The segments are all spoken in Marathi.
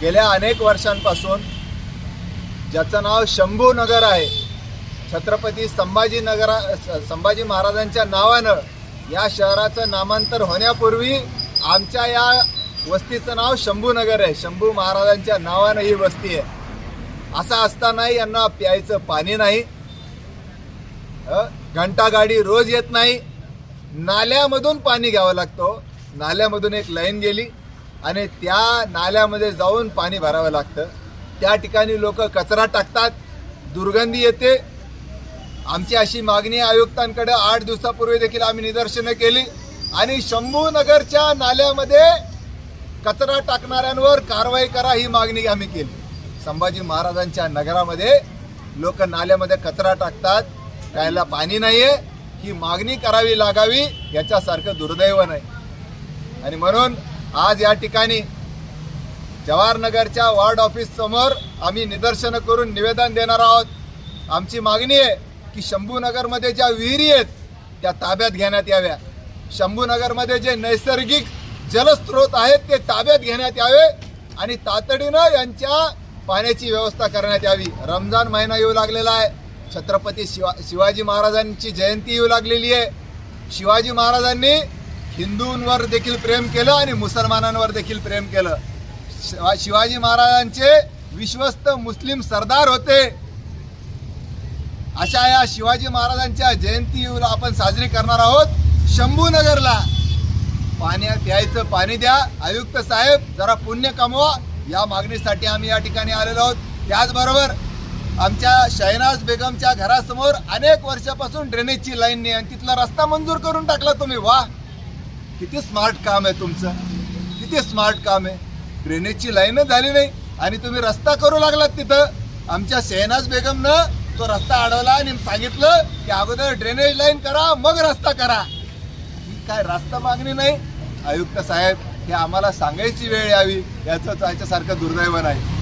गेल्या अनेक वर्षांपासून ज्याचं नाव शंभू नगर आहे छत्रपती संभाजी नगरा संभाजी महाराजांच्या नावानं या शहराचं नामांतर होण्यापूर्वी आमच्या या वस्तीचं नाव शंभू नगर आहे. शंभू महाराजांच्या नावानं ही वस्ती आहे. असं असतानाही यांना प्यायचं पाणी नाही. घंटागाडी रोज येत नाही. नाल्यामधून पाणी घ्यावं लागतो. नाल्यामधून एक लाईन गेली. आणि त्या नाल्यामध्ये जाऊन पाणी भरावं लागतं. त्या ठिकाणी लोक कचरा टाकतात दुर्गंधी येते. आमची अशी मागणी आयुक्तांकडे आठ दिवसापूर्वी देखील आम्ही निदर्शनं केली. आणि शंभूनगरच्या नाल्यामध्ये कचरा टाकणाऱ्यांवर कारवाई करा ही मागणी आम्ही केली. संभाजी महाराजांच्या नगरामध्ये लोक नाल्यामध्ये कचरा टाकतात प्यायला पाणी नाही आहे ही मागणी करावी लागावी याच्यासारखं दुर्दैव नाही. आणि म्हणून आज या ठिकाणी जवाहरनगरच्या वार्ड ऑफिससमोर आम्ही निदर्शनं करून निवेदन देणार आहोत. आमची मागणी आहे की शंभूनगरमध्ये ज्या विहिरी आहेत त्या ताब्यात घेण्यात याव्या. शंभूनगरमध्ये जे नैसर्गिक जलस्रोत आहेत ते ताब्यात घेण्यात यावे आणि तातडीनं यांच्या पाण्याची व्यवस्था करण्यात यावी. रमजान महिना येऊ लागलेला आहे. छत्रपती शिवा शिवाजी महाराजांची जयंती येऊ लागलेली आहे. शिवाजी महाराजांनी हिंदूंवर देखील प्रेम केलं आणि मुसलमानांवर देखील प्रेम केलं. शिवाजी महाराजांचे विश्वस्त मुस्लिम सरदार होते. अशा या शिवाजी महाराजांच्या जयंती आपण साजरी करणार आहोत. शंभूनगरला. पाण्या प्यायचं पाणी द्या. आयुक्त साहेब जरा पुण्य कमवा. या मागणीसाठी आम्ही या ठिकाणी आलेलो आहोत. त्याचबरोबर आमच्या शहनाज बेगमच्या घरासमोर अनेक वर्षापासून ड्रेनेजची लाईन नाही आणि तिथला रस्ता मंजूर करून टाकला तुम्ही. वा! किती स्मार्ट काम आहे तुमचं? किती स्मार्ट काम आहे? ड्रेनेजची लाईनच झाली नाही आणि तुम्ही रस्ता करू लागलात तिथं. आमच्या शहनाज बेगमनं तो रस्ता अडवला आणि सांगितलं की अगोदर ड्रेनेज लाईन करा मग रस्ता करा. ही काय रस्ता मागणी नाही? आयुक्त साहेब हे आम्हाला सांगायची वेळ यावी याचं त्याच्यासारखं दुर्दैव नाही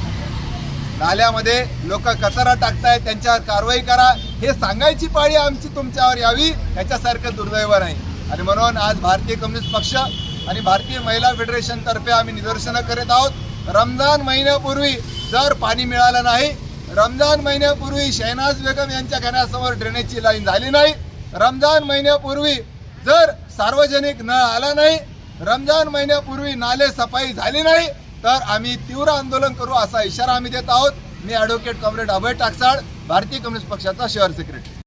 नाल्यामध्ये लोक कचरा टाकतायत त्यांच्यावर कारवाई करा. हे सांगायची पाळी आमची तुमच्यावर यावी याच्यासारखं दुर्दैव नाही आणि म्हणून आज भारतीय कम्युनिस्ट पक्ष आणि भारतीय महिला फेडरेशनतर्फे आम्ही निदर्शनं करीत आहोत. रमजान महिन्यापूर्वी जर पाणी मिळालं नाही रमजान महिन्यापूर्वी शहनाज बेगम यांच्या घरासमोर ड्रेनेजची लाईन झाली नाही रमजान महिन्यापूर्वी जर सार्वजनिक नळ आला नाही रमजान महिन्यापूर्वी नाले सफाई झाली नाही तर आम्ही तीव्र आंदोलन करू असा इशारा आम्ही देत आहोत. मी ॲडव्होकेट कॉम्रेड अभय टाकसाळ भारतीय कम्युनिस्ट पक्षाचा शहर सेक्रेटरी